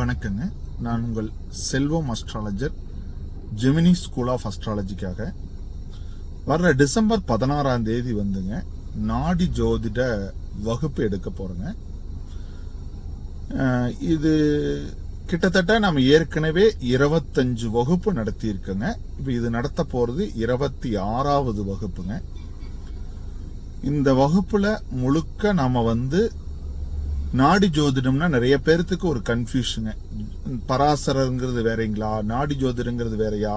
வணக்கங்க. நான் உங்கள் Selvam astrologer Gemini school of அஸ்ட்ராலஜிக்காக வர்ற டிசம்பர் பதினாறாம் தேதி வந்துங்க. நாடி ஜோதிட வகுப்பு எடுக்க போகிறோங்க இது கிட்டத்தட்ட நம்ம ஏற்கனவே இருபத்தஞ்சு வகுப்பு நடத்தியிருக்கோங்க. இப்போ இது நடத்த போகிறது இருபத்தி ஆறாவது வகுப்புங்க. இந்த வகுப்பில் முழுக்க நாம் வந்து நாடி ஜோதிடம்னா நிறைய பேர்த்துக்கு ஒரு கன்ஃபியூஷனுங்க பராசரங்கிறது வேறைங்களா? நாடி ஜோதிடங்கிறது வேறயா?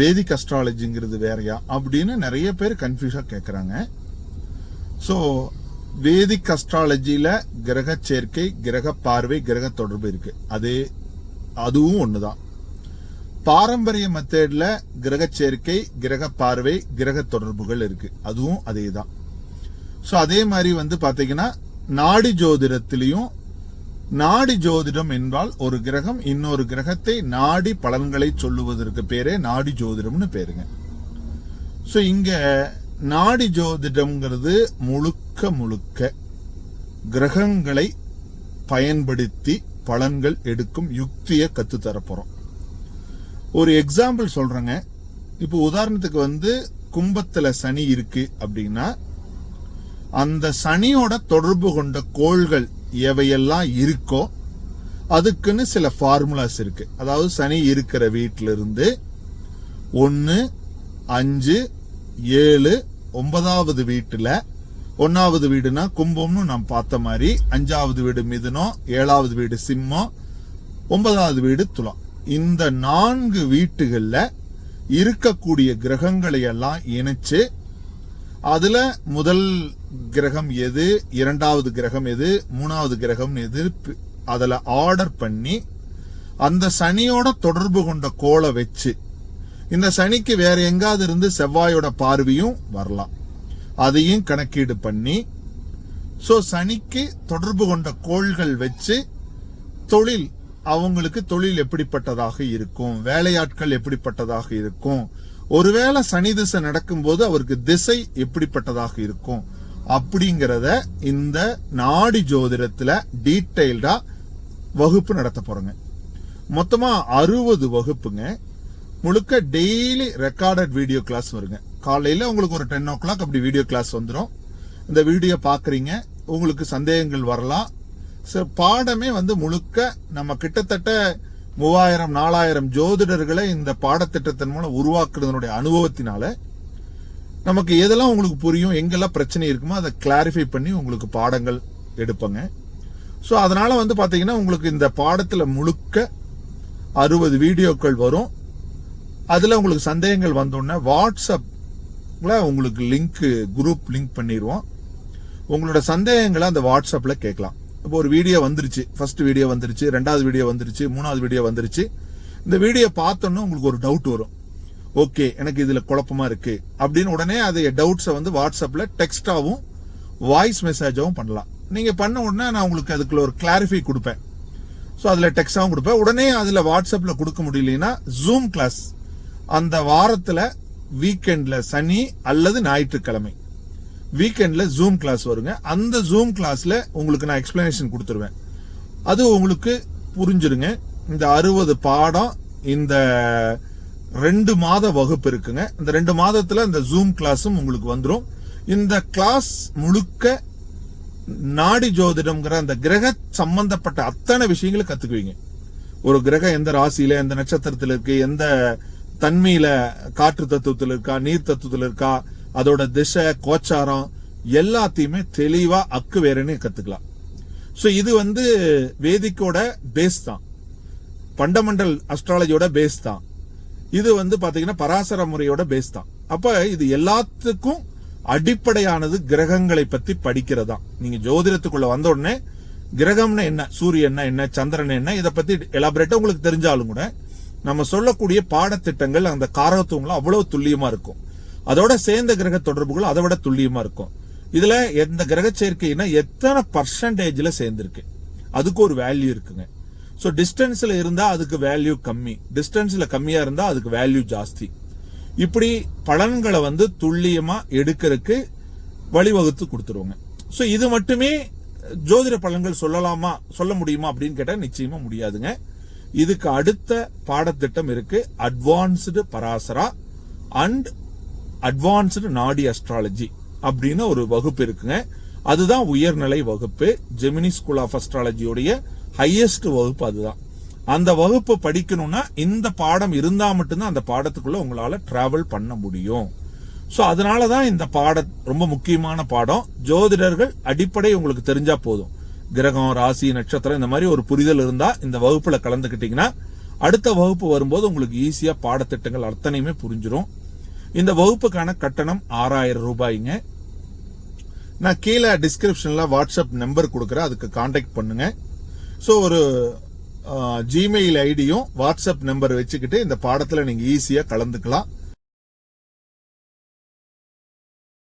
வேதிக் அஸ்ட்ராலஜிங்கிறது வேறயா? அப்படின்னு நிறைய பேர் கன்ஃபியூஷாக கேட்குறாங்க ஸோ வேதிக் அஸ்ட்ராலஜியில் கிரக சேர்க்கை கிரக பார்வை கிரக தொடர்பு இருக்கு. அது அதுவும் ஒன்று தான் பாரம்பரிய மெத்தேடில் கிரக சேர்க்கை கிரக பார்வை கிரக தொடர்புகள் இருக்கு. அதுவும் அதே தான் ஸோ அதே மாதிரி வந்து பார்த்தீங்கன்னா நாடி ஜோதிடத்திலையும் நாடி ஜோதிடம் என்றால் ஒரு கிரகம் இன்னொரு கிரகத்தை நாடி பலன்களை சொல்லுவதற்கு பேரே நாடி ஜோதிடம்னு பேருங்க. ஸோ இங்க நாடி ஜோதிடம்ங்கிறது முழுக்க முழுக்க கிரகங்களை பயன்படுத்தி பலன்கள் எடுக்கும் யுக்தியை கத்து தரப்போறோம் ஒரு எக்ஸாம்பிள் சொல்றேங்க. இப்போ உதாரணத்துக்கு வந்து கும்பத்துல சனி இருக்கு அப்படின்னா அந்த சனியோட தொடர்பு கொண்ட கோள்கள் எவையெல்லாம் இருக்கோ அதுக்குன்னு சில ஃபார்முலாஸ் இருக்கு. அதாவது சனி இருக்கிற வீட்டில இருந்து அஞ்சு ஏழு ஒன்பதாவது வீட்டில் ஒன்னாவது வீடுனா கும்பம்னு நாம் பார்த்த மாதிரி அஞ்சாவது வீடு மிதுனம் ஏழாவது வீடு சிம்மம் ஒன்பதாவது வீடு துலாம். இந்த நான்கு வீட்டுகளில் இருக்கக்கூடிய கிரகங்களை எல்லாம் இணைச்சு அதுல முதல் கிரகம் எது இரண்டாவது கிரகம் எது மூணாவது கிரகம் எது பி- அதுல ஆர்டர் பண்ணி அந்த சனியோட தொடர்பு கொண்ட கோளை வச்சு இந்த சனிக்கு வேற எங்காவது இருந்து செவ்வாயோட பார்வையும் வரலாம். அதையும் கணக்கீடு பண்ணி சோ சனிக்கு தொடர்பு கொண்ட கோள்கள் வச்சு தொழில் அவங்களுக்கு தொழில் எப்படிப்பட்டதாக இருக்கும் வேலையாட்கள் எப்படிப்பட்டதாக இருக்கும் ஒருவேளை சனி திசை நடக்கும்போது அவருக்கு திசை எப்படிப்பட்டதாக இருக்கும்? அப்படிங்கிறத இந்த நாடி ஜோதிடத்துல டீட்டெயில்டா வகுப்பு நடத்த போறோங்க. மொத்தமா அறுபது வகுப்புங்க. முழுக்க டெய்லி ரெக்கார்டட் வீடியோ கிளாஸ் வருங்க. காலையில உங்களுக்கு ஒரு டென் ஓ கிளாக் அப்படி வீடியோ கிளாஸ் வந்துடும் இந்த வீடியோ பாக்குறீங்க. உங்களுக்கு சந்தேகங்கள் வரலாம். பாடமே வந்து முழுக்க நம்ம கிட்டத்தட்ட மூவாயிரம் நாலாயிரம் ஜோதிடர்களை இந்த பாடத்திட்டத்தின் மூலம் உருவாக்குறதனுடைய அனுபவத்தினால நமக்கு எதெல்லாம் உங்களுக்கு புரியும் எங்கெல்லாம் பிரச்சனை இருக்குமோ அதை கிளாரிஃபை பண்ணி உங்களுக்கு பாடங்கள் எடுப்பங்க. ஸோ அதனால வந்து பார்த்தீங்கன்னா உங்களுக்கு இந்த பாடத்தில் முழுக்க அறுபது வீடியோக்கள் வரும். அதில் உங்களுக்கு சந்தேகங்கள் வந்தோடனே வாட்ஸ்அப்பில் உங்களுக்கு லிங்க் குரூப் லிங்க் பண்ணிடுவோம் உங்களோட சந்தேகங்களை அந்த வாட்ஸ்அப்பில் கேட்கலாம். இப்போ ஒரு வீடியோ வந்துருச்சு. ஃபர்ஸ்ட் வீடியோ வந்துருச்சு ரெண்டாவது வீடியோ வந்துருச்சு மூணாவது வீடியோ வந்துருச்சு. இந்த வீடியோ பார்த்தோன்னே உங்களுக்கு ஒரு டவுட் வரும். ஓகே எனக்கு இதில் குழப்பமா இருக்கு. அப்படின்னு உடனே அதை டவுட்ஸை வந்து வாட்ஸ்அப்பில் டெக்ஸ்டாகவும் வாய்ஸ் மெசேஜாகவும் பண்ணலாம். நீங்கள் பண்ண உடனே நான் உங்களுக்கு அதுக்குள்ள ஒரு கிளாரிஃபை கொடுப்பேன். ஸோ அதில் டெக்ஸ்டாகவும் கொடுப்பேன். உடனே அதில் வாட்ஸ்அப்பில் கொடுக்க முடியலன்னா ஜூம் கிளாஸ் அந்த வாரத்தில் வீக்கெண்டில் சனி அல்லது ஞாயிற்றுக்கிழமை. வீக்கெண்டில் ஜூம் கிளாஸ் வருங்க. அந்த ஜூம் கிளாஸில் உங்களுக்கு நான் எக்ஸ்பிளனேஷன் கொடுத்துருவேன். அது உங்களுக்கு புரிஞ்சிருங்க. இந்த அறுபது பாடம் இந்த ரெண்டு மாத வகுப்பு இருக்குங்க. இந்த ரெண்டு மாதத்தில் இந்த ஜூம் கிளாஸும் உங்களுக்கு வந்துடும் இந்த கிளாஸ் முழுக்க நாடி ஜோதிடம்ங்கிற அந்த கிரக சம்பந்தப்பட்ட அத்தனை விஷயங்களை கற்றுக்குவீங்க ஒரு கிரகம் எந்த ராசியில எந்த நட்சத்திரத்தில் இருக்கு எந்த தன்மையில காற்று தத்துவத்தில் இருக்கா நீர் தத்துவத்தில் இருக்கா அதோட திசை கோச்சாரம் எல்லாத்தையுமே தெளிவா அக்கு வேறுன்னு கத்துக்கலாம். ஸோ இது வந்து வேதிக்கோட பேஸ் தான். பண்டமெண்டல் அஸ்ட்ராலஜியோட பேஸ் தான். இது வந்து பாத்தீங்கன்னா பராசர முறையோட பேஸ் தான். அப்ப இது எல்லாத்துக்கும் அடிப்படையானது கிரகங்களை பத்தி படிக்கிறதா. நீங்க ஜோதிடத்துக்குள்ள வந்த உடனே கிரகம்னா என்ன சூரியன் என்ன சந்திரன் என்ன இதை பத்தி எலாபரேட்டா உங்களுக்கு தெரிஞ்சாலும் கூட நம்ம சொல்லக்கூடிய பாடத்திட்டங்கள் அந்த காரகத்துவங்களும் அவ்வளவு துல்லியமா இருக்கும். அதோட சேர்ந்த கிரக தொடர்புகள் அதை விட துல்லியமா இருக்கும். இதுல எந்த கிரக சேர்க்கைனா எத்தனை பர்சன்டேஜ்ல சேர்ந்திருக்கு. அதுக்கு ஒரு வேல்யூ இருக்குங்க. ஸோ டிஸ்டன்ஸ்ல இருந்தா அதுக்கு வேல்யூ கம்மி. டிஸ்டன்ஸ்ல கம்மியா இருந்தா அதுக்கு வேல்யூ ஜாஸ்தி. இப்படி பலன்களை வந்து துல்லியமா எடுக்கிறதுக்கு வழிவகுத்து கொடுத்துருவாங்க. ஸோ இது மட்டுமே ஜோதிட பலன்கள் சொல்லலாமா சொல்ல முடியுமா அப்படின்னு கேட்டால் நிச்சயமா முடியாதுங்க. இதுக்கு அடுத்த பாடத்திட்டம் இருக்கு. Advanced Parashara and advanced Nadi astrology அப்படின்னு ஒரு வகுப்பு இருக்குங்க. அதுதான் உயர்நிலை வகுப்பு. ஜெமினி ஸ்கூல் ஆஃப் அஸ்ட்ராலஜியோடைய ஹையஸ்ட் வகுப்பு அதுதான். அந்த வகுப்பு படிக்கணும்னா இந்த பாடம் இருந்தா மட்டும்தான் அந்த பாடத்துக்குள்ள உங்களால டிராவல் பண்ண முடியும். ஸோ அதனால தான் இந்த பாடம் ரொம்ப முக்கியமான பாடம். ஜோதிடர்கள் அடிப்படை உங்களுக்கு தெரிஞ்சா போதும். கிரகம் ராசி நட்சத்திரம் இந்த மாதிரி ஒரு புரிதல் இருந்தா இந்த வகுப்புல கலந்துக்கிட்டீங்கன்னா அடுத்த வகுப்பு வரும்போது உங்களுக்கு ஈஸியா பாடத்திட்டங்கள் அத்தனையுமே புரிஞ்சிடும் இந்த வகுப்புக்கான கட்டணம் ஆறாயிரம் ரூபாய்ங்க. நான் கீழே டிஸ்கிரிப்ஷன்ல வாட்ஸ்அப் நம்பர் கொடுக்குறேன். அதுக்கு காண்டாக்ட் பண்ணுங்க. ஸோ ஒரு ஜிமெயில் ஐடியும் வாட்ஸ்அப் நம்பர் வச்சுக்கிட்டு இந்த பாடத்தில் நீங்கள் ஈஸியாக கலந்துக்கலாம்.